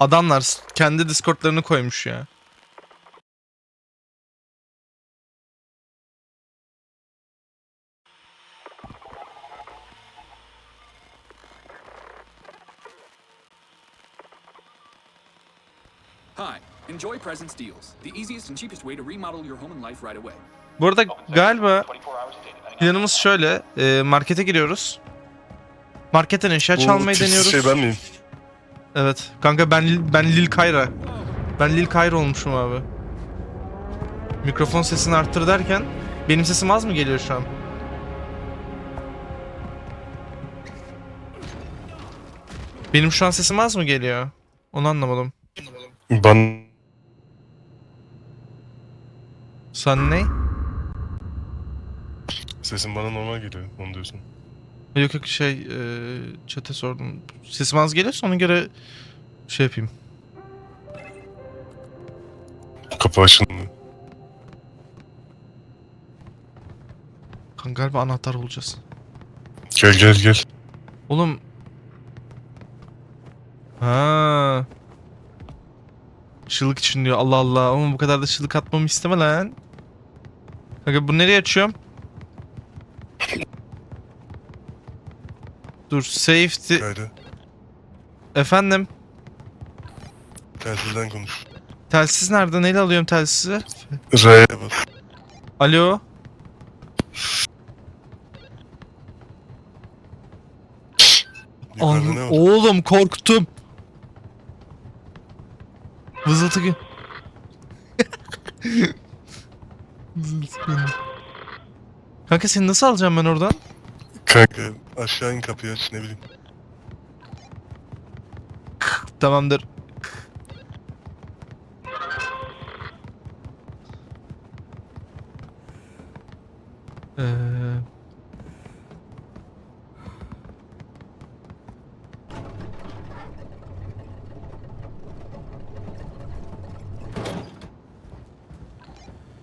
Adamlar kendi Discord'larını koymuş ya. Hi, enjoy Presence Deals, the easiest and cheapest way to remodel your home and life right away. Bu arada galiba planımız şöyle. e, markete giriyoruz. Marketten eşya çalmayı deniyoruz. şey ben miyim? Evet. Kanka ben ben Lil Kayra. Ben Lil Kayra olmuşum abi. Mikrofon sesini arttır derken benim sesim az mı geliyor şu an? Benim şu an sesim az mı geliyor? Onu anlamadım. Ben Sen ne? sesim bana normal geliyor. Onu diyorsun. Yok yok şey e, chat'e sordum. Sesim az geliyorsa ona göre şey yapayım. Kapı açılmıyor. Kanka galiba anahtar olacağız. Gel gel gel. Oğlum. Ha. Çığlık için diyor. Allah Allah. Ama bu kadar da çığlık atmamı isteme lan. Kanka bu nereye açıyorum? Dur safety. Kaydı. Efendim. Telsizden konuş. Telsiz nerede? Neyle alıyorum telsizi? R'ye bas. Alo. Yukarıda ne An- var? Oğlum korktum. Vızıltı gün. Vızıltı gün. Kanka seni nasıl alacağım ben oradan? Kanka aşağı in kapıyı aç ne bileyim. Tamamdır. Ee...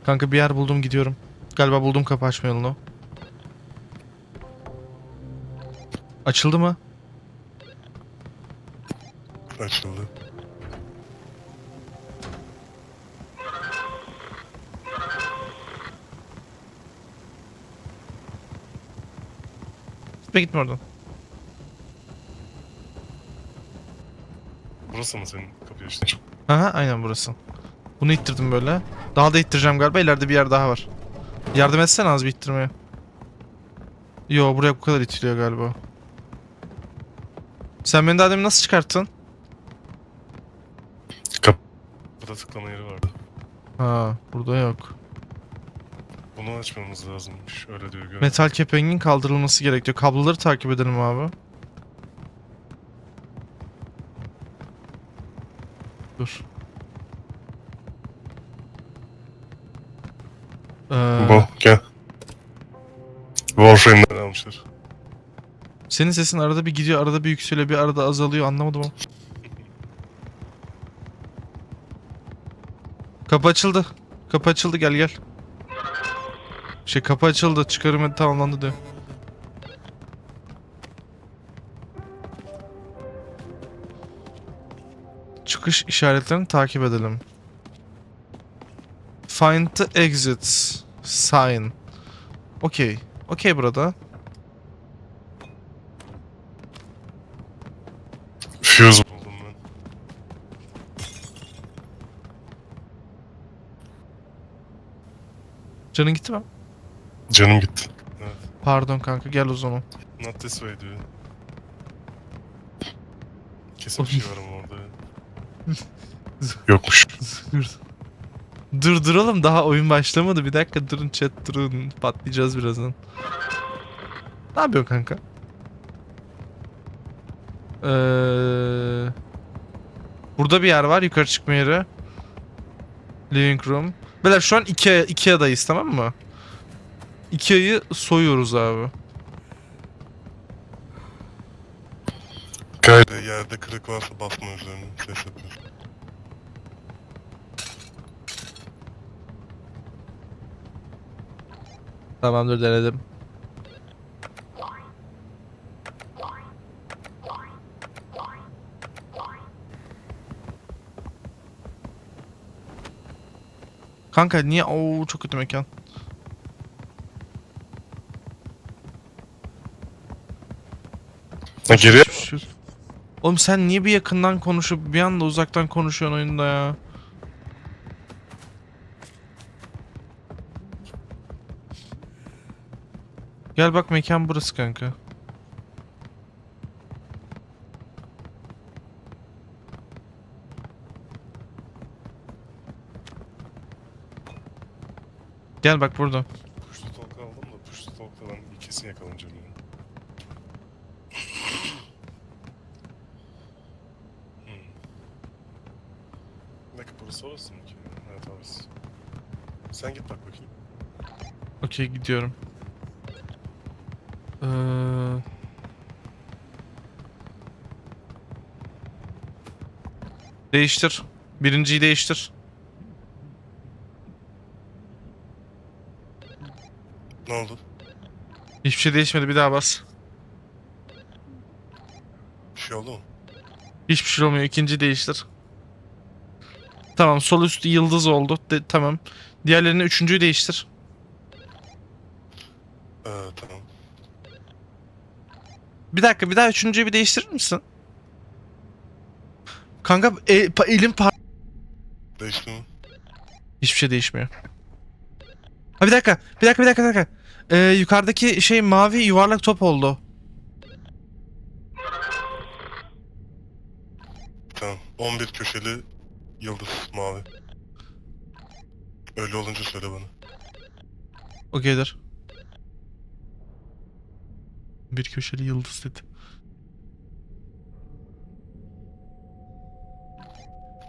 Kanka bir yer buldum gidiyorum. Galiba buldum kapı açma yolunu. Açıldı mı? Açıldı. Gitme gitme oradan. Burası mı senin kapıyı açtın? Aha aynen burası. Bunu ittirdim böyle. Daha da ittireceğim galiba. İleride bir yer daha var. Yardım etsene az bir ittirmeye. Yo buraya bu kadar itiliyor galiba. Sen beni daha demin nasıl çıkarttın? Kapıda tıklama yeri vardı. Ha burada yok. Bunu açmamız lazımmış. Öyle diyor gör. Metal kepengin kaldırılması gerekiyor. Kabloları takip edelim abi. Dur. Ee, Bu gel. Warframe'den almışlar. Senin sesin arada bir gidiyor, arada bir yükseliyor, bir arada azalıyor. Anlamadım ama. Kapı açıldı. Kapı açıldı gel gel. Şey kapı açıldı. Çıkarım tamamlandı diyor. Çıkış işaretlerini takip edelim. Find the exits sign. Okey. Okey burada. Canın gitti mi? Canım gitti. Evet. Pardon kanka gel o zaman. Not this way diyor. Kesin bir şey var ama orada. Yokmuş. Dur. Dur duralım daha oyun başlamadı. Bir dakika durun chat durun. Patlayacağız birazdan. Ne yapıyorsun kanka? Ee, burada bir yer var yukarı çıkma yeri. Living room. Beyler şu an Ikea, Ikea'dayız tamam mı? Ikea'yı soyuyoruz abi. Kaydı yerde kırık varsa basma üzerine. Ses yapıyor. Tamamdır denedim. Kanka niye? Oo çok kötü mekan. Şu- Oğlum sen niye bir yakından konuşup bir anda uzaktan konuşuyorsun oyunda ya? Gel bak mekan burası kanka. Gel bak burada. Puşlu tolka aldım da puşlu tolkadan ikisini yakalanacağım yani. hmm. Dakika burası orası mı ki? Evet orası. Sen git bak bakayım. Okey gidiyorum. Ee... Değiştir. Birinciyi değiştir. Ne oldu? Hiçbir şey değişmedi bir daha bas. Bir şey oldu mu? Hiçbir şey olmuyor. İkinci değiştir. Tamam sol üstü yıldız oldu. De- tamam. Diğerlerini üçüncüyü değiştir. Ee, tamam. Bir dakika bir daha üçüncüyü bir değiştirir misin? Kanka e, pa- elim par... Değişti mi? Hiçbir şey değişmiyor. Ha bir dakika. Bir dakika bir dakika bir dakika. Ee, yukarıdaki şey mavi yuvarlak top oldu. Tamam. 11 köşeli yıldız mavi. Öyle olunca söyle bana. Okeydir. Bir köşeli yıldız dedi.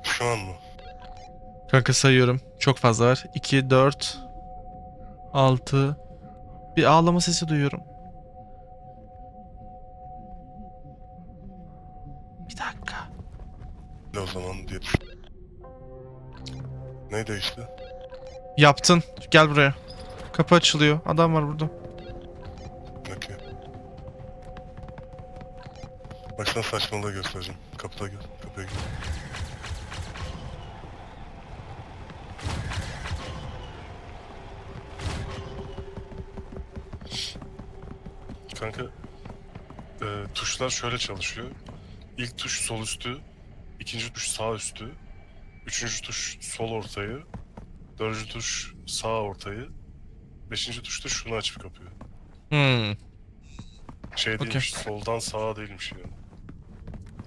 Şu an mı? Kanka sayıyorum. Çok fazla var. 2, 4, 6. Bir ağlama sesi duyuyorum. Bir dakika. Ne o zaman diye düşün. Ne değişti? Yaptın. Gel buraya. Kapı açılıyor. Adam var burada. Okey. Bak sana saçmalığı göstereceğim. Kapıda gel. Kapıya gel. Kanka e, tuşlar şöyle çalışıyor. İlk tuş sol üstü, ikinci tuş sağ üstü, üçüncü tuş sol ortayı, dördüncü tuş sağ ortayı, beşinci tuş da şunu açıp kapıyor. Hmm. Şey Okey. değilmiş, soldan sağa değilmiş yani.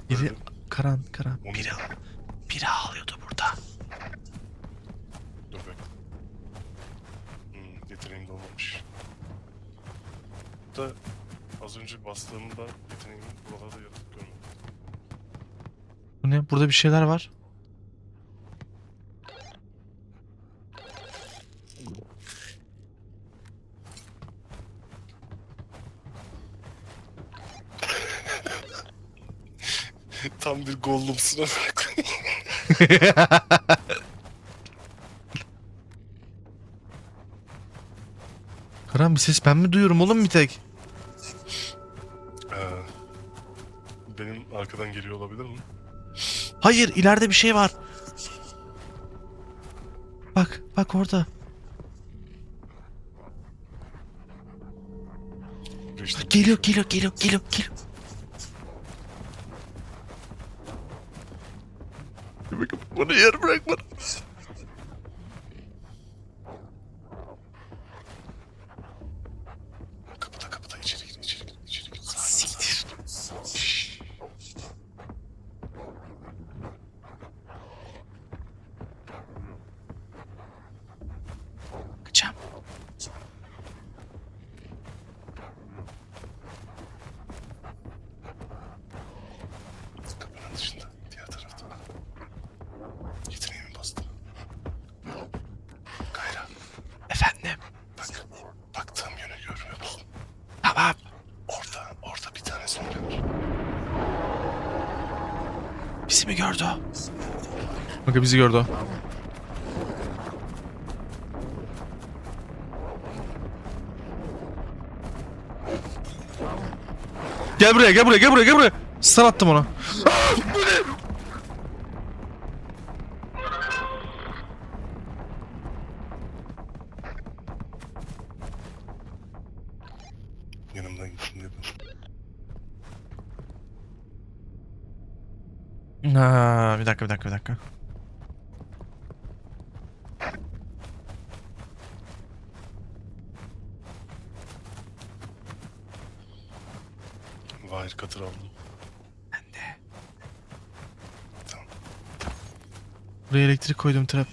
Biri karan karan. Onu- Biri biri ağlıyordu burada. Dur bekle. Hmm, yeteneğim de olmamış. Da az önce bastığımda yeteneğimin buralarda yaratık görmedim. Bu ne? Burada bir şeyler var. Tam bir gollumsuna bak. Karan bir ses ben mi duyuyorum oğlum bir tek? Hayır ileride bir şey var. Bak bak orada. İşte Geliyor geliyor geliyor geliyor geliyor. Bana yer bırakma. Kapıda Kanka bizi gördü o. Gel buraya gel buraya gel buraya gel buraya. Stun attım ona. Yanımdan gitsin dedim. Ha, bir dakika bir dakika bir dakika. Buraya elektrik koydum trap.